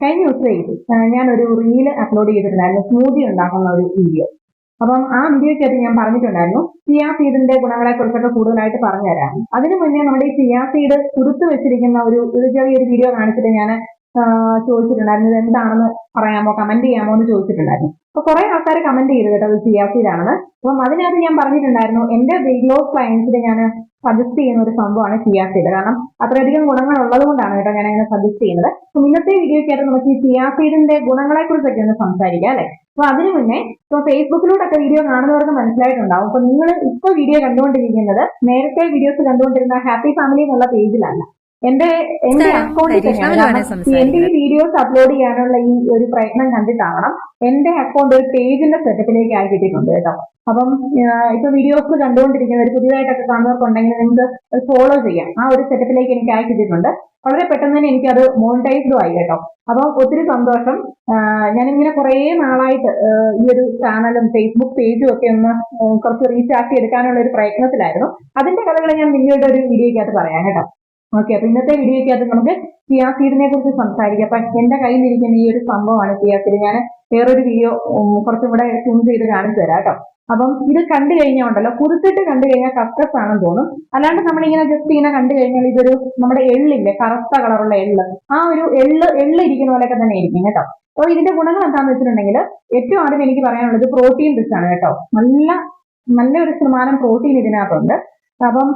കഴിഞ്ഞ ദിവസം ഞാൻ ഒരു റീൽ അപ്ലോഡ് ചെയ്തിട്ടുണ്ടായിരുന്നു. സ്മൂതി ഉണ്ടാക്കുന്ന ഒരു വീഡിയോ അപ്പം ആ വീഡിയോയ്ക്കകത്ത് ഞാൻ പറഞ്ഞിട്ടുണ്ടായിരുന്നു ചിയാ സീഡിന്റെ ഗുണങ്ങളെ കുറിച്ചൊക്കെ കൂടുതലായിട്ട് പറഞ്ഞുതരാം. അതിനു മുന്നേ നമ്മുടെ ഈ ചിയാ സീഡ് കുറുത്ത് വെച്ചിരിക്കുന്ന ഒരു ചെറിയൊരു വീഡിയോ കാണിച്ചിട്ട് ഞാൻ ചോദിച്ചിട്ടുണ്ടായിരുന്നു. ഇത് എന്താണെന്ന് പറയാമോ? കമന്റ് ചെയ്യാമോ എന്ന് ചോദിച്ചിട്ടുണ്ടായിരുന്നു. അപ്പൊ കുറെ ആൾക്കാർ കമന്റ് ചെയ്തു കേട്ടോ അത് ചിയാ സീഡാണെന്ന് അപ്പം അതിനകത്ത് ഞാൻ പറഞ്ഞിട്ടുണ്ടായിരുന്നു എന്റെ വെയിറ്റ് ലോസ് ക്ലയൻസിന് ഞാൻ സജസ്റ്റ് ചെയ്യുന്ന ഒരു സംഭവമാണ് ചിയാസീഡ് കാരണം അത്രയധികം ഗുണങ്ങൾ ഉള്ളത് കൊണ്ടാണ് കേട്ടോ ഞാൻ അങ്ങനെ സജസ്റ്റ് ചെയ്യുന്നത്. അപ്പൊ ഇന്നത്തെ വീഡിയോയ്ക്കകത്ത് നമുക്ക് ഈ ചിയാസീഡിന്റെ ഗുണങ്ങളെ കുറിച്ചൊക്കെ ഒന്ന് സംസാരിക്കാം അല്ലെ? അപ്പൊ അതിനു മുന്നേ ഇപ്പൊ ഫേസ്ബുക്കിലൂടെയൊക്കെ വീഡിയോ കാണുന്നവർക്ക് മനസ്സിലായിട്ടുണ്ടാവും. അപ്പൊ നിങ്ങൾ ഇപ്പൊ വീഡിയോ കണ്ടുകൊണ്ടിരിക്കുന്നത് നേരത്തെ വീഡിയോസ് കണ്ടുകൊണ്ടിരുന്ന ഹാപ്പി ഫാമിലി എന്നുള്ള പേജിലല്ല എന്റെ എന്റെ അക്കൗണ്ടിൽ എന്റെ ഈ വീഡിയോസ് അപ്ലോഡ് ചെയ്യാനുള്ള ഈ ഒരു പ്രയത്നം കണ്ടിട്ടാവണം. എന്റെ അക്കൗണ്ട് ഒരു പേജിന്റെ സെറ്റപ്പിലേക്ക് ആയി കിട്ടിയിട്ടുണ്ട് കേട്ടോ. അപ്പം ഇപ്പൊ വീഡിയോസ് കണ്ടുകൊണ്ടിരിക്കുന്നവർ പുതിയതായിട്ടൊക്കെ കാണുന്നവർക്കുണ്ടെങ്കിൽ നിങ്ങൾക്ക് ഫോളോ ചെയ്യാം. ആ ഒരു സെറ്റപ്പിലേക്ക് എനിക്ക് ആയി കിട്ടിയിട്ടുണ്ട്. വളരെ പെട്ടെന്ന് തന്നെ എനിക്കത് അത് മോണിറ്റൈസ്ഡും ആയി കേട്ടോ. അപ്പം ഒത്തിരി സന്തോഷം. ഞാനിങ്ങനെ കുറേ നാളായിട്ട് ഈ ഒരു ചാനലും ഫേസ്ബുക്ക് പേജും ഒക്കെ ഒന്ന് കുറച്ച് റീച്ച് ആക്കി എടുക്കാനുള്ള ഒരു പ്രയത്നത്തിലായിരുന്നു. അതിന്റെ കഥകൾ ഞാൻ നിങ്ങളുടെ ഒരു വീഡിയോയ്ക്കകത്ത് പറയാം കേട്ടോ. ഓക്കെ അപ്പൊ ഇന്നത്തെ വീഡിയോയ്ക്കകത്ത് നമുക്ക് സിയാസീഡിനെ കുറിച്ച് സംസാരിക്കാം. അപ്പൊ എന്റെ കയ്യിലിരിക്കുന്ന ഈ ഒരു സംഭവമാണ് സിയാസീഡ് ഞാൻ വേറൊരു വീഡിയോ കുറച്ചും കൂടെ ട്യൂൺ ചെയ്ത് കാണിച്ചു തരാം കേട്ടോ. അപ്പം ഇത് കണ്ടു കഴിഞ്ഞാൽ ഉണ്ടല്ലോ കുതിർത്തിട്ട് കണ്ടു കഴിഞ്ഞാൽ കസ്കസ് ആണെന്ന് തോന്നും. അല്ലാണ്ട് നമ്മളിങ്ങനെ ജസ്റ്റ് ഇങ്ങനെ കണ്ടു കഴിഞ്ഞാൽ ഇതൊരു നമ്മുടെ എള്ളില്ലേ കറുത്ത കളറുള്ള എള്ള്. ആ ഒരു എള്ള് എള്ള് ഇരിക്കുന്ന പോലെയൊക്കെ തന്നെ ഇരിക്കും കേട്ടോ. അപ്പോൾ ഇതിന്റെ ഗുണങ്ങൾ എന്താണെന്ന് വെച്ചിട്ടുണ്ടെങ്കിൽ ഏറ്റവും ആദ്യം എനിക്ക് പറയാനുള്ളത് പ്രോട്ടീൻ റിച്ച് ആണ് കേട്ടോ. നല്ല നല്ലൊരു ശതമാനം പ്രോട്ടീൻ ഇതിനകത്തുണ്ട്. അപ്പം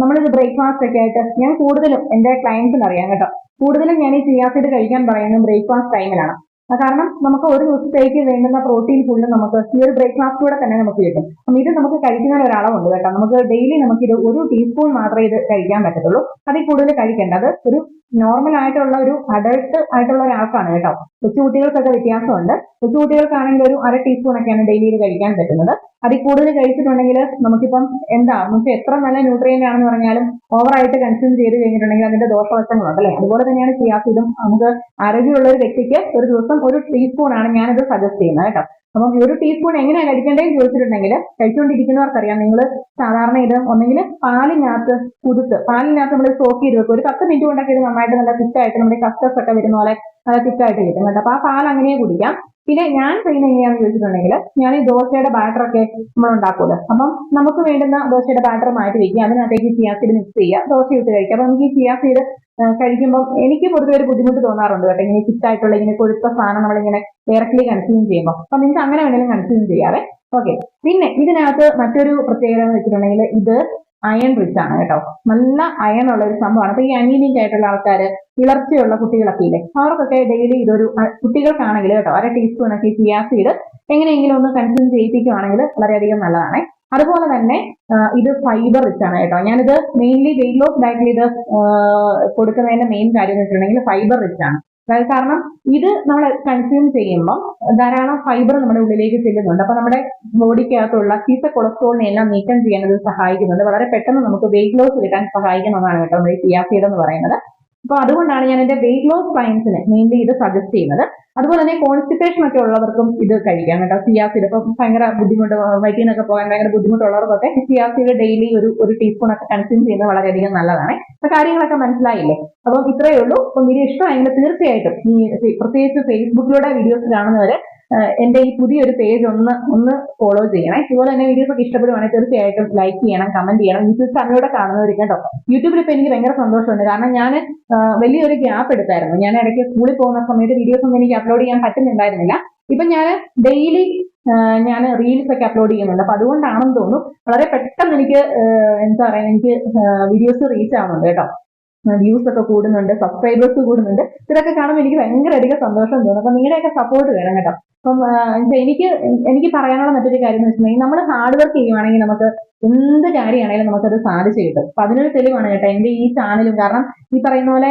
നമ്മളൊരു ബ്രേക്ക്ഫാസ്റ്റ് ഒക്കെ ആയിട്ട് ഞാൻ കൂടുതലും എന്റെ ക്ലയൻസിന് അറിയാം കേട്ടോ. കൂടുതലും ഞാൻ ഈ ചിയാസിഡ് കഴിക്കാൻ പറയുന്നത് ബ്രേക്ക്ഫാസ്റ്റ് ടൈമിലാണ് കാരണം നമുക്ക് ഒരു ദിവസത്തേക്ക് വേണ്ടുന്ന പ്രോട്ടീൻ ഫുഡ് നമുക്ക് ഈ ഒരു ബ്രേക്ക്ഫാസ്റ്റിലൂടെ തന്നെ നമുക്ക് കിട്ടും. അപ്പം ഇത് നമുക്ക് കഴിക്കുന്ന ഒരു അളവുണ്ട് കേട്ടോ. നമുക്ക് ഡെയിലി നമുക്ക് ഇത് ഒരു ടീസ്പൂൺ മാത്രമേ ഇത് കഴിക്കാൻ പറ്റത്തുള്ളൂ. അതിൽ കൂടുതൽ കഴിക്കേണ്ടത് ഒരു നോർമൽ ആയിട്ടുള്ള ഒരു അഡൾട്ട് ആയിട്ടുള്ള ഒരാൾക്കാണ് കേട്ടോ. കൊച്ചുകുട്ടികൾക്കൊക്കെ വ്യത്യാസമുണ്ട്. കൊച്ചുകുട്ടികൾക്കാണെങ്കിൽ ഒരു അര ടീസ്പൂൺ ഒക്കെയാണ് ഡെയിലി ഇത് കഴിക്കാൻ പറ്റുന്നത്. അതിൽ കൂടുതൽ കഴിച്ചിട്ടുണ്ടെങ്കിൽ നമുക്കിപ്പം എന്താ നമുക്ക് എത്ര നല്ല ന്യൂട്രിയന്റ് ആണെന്ന് പറഞ്ഞാലും ഓവറായിട്ട് കൺസ്യൂം ചെയ്ത് കഴിഞ്ഞിട്ടുണ്ടെങ്കിൽ അതിന്റെ ദോഷവശങ്ങളുണ്ട് അല്ലെ? അതുപോലെ തന്നെയാണ് ചെയ്യാത്തതും നമുക്ക് ആരോഗ്യമുള്ള ഒരു വ്യക്തിക്ക് ഒരു ദിവസം ഒരു ടീസ്പൂൺ ആണ് ഞാനിത് സജസ്റ്റ് ചെയ്യുന്നത് കേട്ടോ. അപ്പം ഒരു ടീസ്പൂൺ എങ്ങനെയാണ് കഴിക്കേണ്ടതെന്ന് ചോദിച്ചിട്ടുണ്ടെങ്കിൽ കഴിച്ചുകൊണ്ടിരിക്കുന്നവർക്കറിയാം. നിങ്ങൾ സാധാരണ ഇത് ഒന്നെങ്കിൽ പാലിനകത്ത് കുതിർത്ത് പാലിനകത്ത് നമ്മൾ സോക്ക് ചെയ്ത് വെക്കും. ഒരു പത്ത് മിനിറ്റ് കൊണ്ടൊക്കെ ഇത് നന്നായിട്ട് നല്ല തിക്കായിട്ട് നമ്മുടെ കസ്റ്റസ് ഒക്കെ വരുന്ന പോലെ നല്ല തിക്കായിട്ട് കിട്ടും കേട്ടോ. അപ്പൊ ആ പാൽ അങ്ങനെ കുടിക്കാം. പിന്നെ ഞാൻ ചെയ്യുന്ന എങ്ങനെയാണെന്ന് ചോദിച്ചിട്ടുണ്ടെങ്കിൽ ഞാൻ ഈ ദോശയുടെ ബാറ്ററൊക്കെ നമ്മൾ ഉണ്ടാക്കുമല്ലോ. അപ്പം നമുക്ക് വേണ്ടുന്ന ദോശയുടെ ബാറ്റർ മാറ്റി വെക്കുക. അതിനകത്തേക്ക് ചിയാസീഡ് മിക്സ് ചെയ്യുക. ദോശ ഇട്ട് കഴിക്കുക. അപ്പൊ നമുക്ക് ഈ ചിയാസീഡ് കഴിക്കുമ്പോൾ എനിക്ക് പൊതുവെ ഒരു ബുദ്ധിമുട്ട് തോന്നാറുണ്ട് കേട്ടോ. ഇങ്ങനെ തിക്കായിട്ടുള്ള ഇങ്ങനെ കൊഴുത്ത സാധനം നമ്മളിങ്ങനെ ഡയറക്ട്ലി കൺസ്യൂം ചെയ്യുമ്പോൾ അപ്പൊ നിങ്ങൾക്ക് അങ്ങനെ വേണമെങ്കിലും കൺസ്യൂം ചെയ്യാവേ. ഓക്കെ പിന്നെ ഇതിനകത്ത് മറ്റൊരു പ്രത്യേകത എന്ന് വെച്ചിട്ടുണ്ടെങ്കിൽ ഇത് അയൺ റിച്ച് ആണ് കേട്ടോ. നല്ല അയൺ ഉള്ള ഒരു സംഭവമാണ്. അപ്പൊ ഈ അനീമിക് ആയിട്ടുള്ള ആൾക്കാർ വിളർച്ചയുള്ള കുട്ടികളൊക്കെ ഇല്ലേ അവർക്കൊക്കെ ഡെയിലി ഇതൊരു കുട്ടികൾക്കാണെങ്കിൽ കേട്ടോ അര ടീസ്പൂൺ ഒക്കെ ചിയാസീഡ് എങ്ങനെയെങ്കിലും ഒന്ന് കൺസ്യൂം ചെയ്യിപ്പിക്കുകയാണെങ്കിൽ വളരെയധികം നല്ലതാണ്. അതുപോലെ തന്നെ ഇത് ഫൈബർ റിച്ച് ആണ് കേട്ടോ. ഞാനിത് മെയിൻലി വെയിറ്റ് ലോസ് ഡയറ്റിൽ ഇത് കൊടുക്കുന്നതിന്റെ മെയിൻ കാര്യം എന്ന് വെച്ചിട്ടുണ്ടെങ്കിൽ ഫൈബർ റിച്ച് ആണ്. അതായത് കാരണം ഇത് നമ്മൾ കൺസ്യൂം ചെയ്യുമ്പോൾ ധാരാളം ഫൈബർ നമ്മുടെ ഉള്ളിലേക്ക് ചെല്ലുന്നുണ്ട്. അപ്പൊ നമ്മുടെ ബോഡിക്കകത്തുള്ള ചീത്ത കൊളസ്ട്രോളിനെ എല്ലാം നീക്കം ചെയ്യാൻ ഇത് സഹായിക്കുന്നുണ്ട്. വളരെ പെട്ടെന്ന് നമുക്ക് വെയിറ്റ് ലോസ് കിട്ടാൻ സഹായിക്കുന്ന ഒന്നാണ് കേട്ടോ നമ്മുടെ സിയാസീഡ് എന്ന് പറയുന്നത്. അപ്പൊ അതുകൊണ്ടാണ് ഞാൻ എന്റെ വെയിറ്റ് ലോസ് സയൻസിന് മെയിൻലി ഇത് സജസ്റ്റ് ചെയ്യുന്നത്. അതുപോലെ തന്നെ കോൺസ്റ്റിപ്പേഷൻ ഒക്കെ ഉള്ളവർക്കും ഇത് കഴിക്കാം കേട്ടോ. സിയാസിഡ് ഇപ്പൊ ഭയങ്കര ബുദ്ധിമുട്ട് വയറ്റിനൊക്കെ പോകാൻ ഭയങ്കര ബുദ്ധിമുട്ടുള്ളവർക്കൊക്കെ സിയാസിഡ് ഡെയിലി ഒരു ഒരു ടീസ്പൂൺ ഒക്കെ കൺസ്യൂം ചെയ്യുന്നത് വളരെയധികം നല്ലതാണ്. അപ്പൊ കാര്യങ്ങളൊക്കെ മനസ്സിലായില്ലേ? അപ്പം ഇത്രയേ ഉള്ളൂ. അപ്പം വീഡിയോ ഇഷ്ടമായെങ്കിൽ തീർച്ചയായിട്ടും ഈ പ്രത്യേകിച്ച് ഫേസ്ബുക്കിലൂടെ വീഡിയോസ് കാണുന്നവര് എന്റെ ഈ പുതിയൊരു പേജ് ഒന്ന് ഒന്ന് ഫോളോ ചെയ്യണം. ഇതുപോലെ തന്നെ വീഡിയോസ് ഒക്കെ ഇഷ്ടപ്പെടുവാണെങ്കിൽ തീർച്ചയായിട്ടും ലൈക്ക് ചെയ്യണം കമന്റ് ചെയ്യണം. യൂട്യൂബ് ചാനലിലൂടെ കാണുന്നവർ കേട്ടോ യൂട്യൂബിൽ ഇപ്പൊ എനിക്ക് ഭയങ്കര സന്തോഷമുണ്ട്. കാരണം ഞാൻ വലിയൊരു ഗ്യാപ്പ് എടുത്തായിരുന്നു. ഞാൻ ഇടയ്ക്ക് സ്കൂളിൽ പോകുന്ന സമയത്ത് വീഡിയോസ് ഒന്നും എനിക്ക് അപ്ലോഡ് ചെയ്യാൻ പറ്റുന്നുണ്ടായിരുന്നില്ല. ഇപ്പൊ ഞാൻ ഡെയിലി ഞാൻ റീൽസ് ഒക്കെ അപ്ലോഡ് ചെയ്യുന്നുണ്ട്. അപ്പൊ അതുകൊണ്ടാണെന്ന് തോന്നുന്നു വളരെ പെട്ടെന്ന് എനിക്ക് എന്താ പറയാ എനിക്ക് വീഡിയോസ് റീച്ച് ആവുന്നുണ്ട് കേട്ടോ. വ്യൂസ് ഒക്കെ കൂടുന്നുണ്ട് സബ്സ്ക്രൈബേഴ്സ് കൂടുന്നുണ്ട്. ഇതൊക്കെ കാണുമ്പോൾ എനിക്ക് ഭയങ്കര അധികം സന്തോഷം തോന്നുന്നു അപ്പൊ നിങ്ങളുടെയൊക്കെ സപ്പോർട്ട് വേണം കേട്ടോ. അപ്പം എനിക്ക് എനിക്ക് പറയാനുള്ള മറ്റൊരു കാര്യം എന്ന് വെച്ചിട്ടുണ്ടെങ്കിൽ നമ്മൾ ഹാർഡ് വർക്ക് ചെയ്യുവാണെങ്കിൽ നമുക്ക് എന്ത് കാര്യമാണെങ്കിലും നമുക്കത് സാധിച്ചു കിട്ടും. അപ്പൊ അതിനൊരു തെളിവാണ് കേട്ടോ എന്റെ ഈ ചാനലും കാരണം ഈ പറയുന്ന പോലെ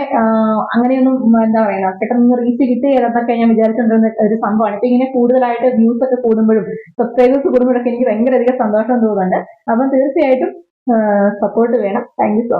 അങ്ങനെയൊന്നും എന്താ പറയുക പെട്ടെന്ന് റീച്ച് കിട്ടിയതൊക്കെ ഞാൻ വിചാരിച്ചിട്ടുണ്ടെന്ന ഒരു സംഭവമാണ്. ഇപ്പൊ ഇങ്ങനെ കൂടുതലായിട്ട് വ്യൂസ് ഒക്കെ കൂടുമ്പോഴും സബ്സ്ക്രൈബേഴ്സ് കൂടുമ്പോഴൊക്കെ എനിക്ക് ഭയങ്കര അധികം സന്തോഷം തോന്നുന്നുണ്ട്. അപ്പം തീർച്ചയായിട്ടും സപ്പോർട്ട് വേണം. Thank you so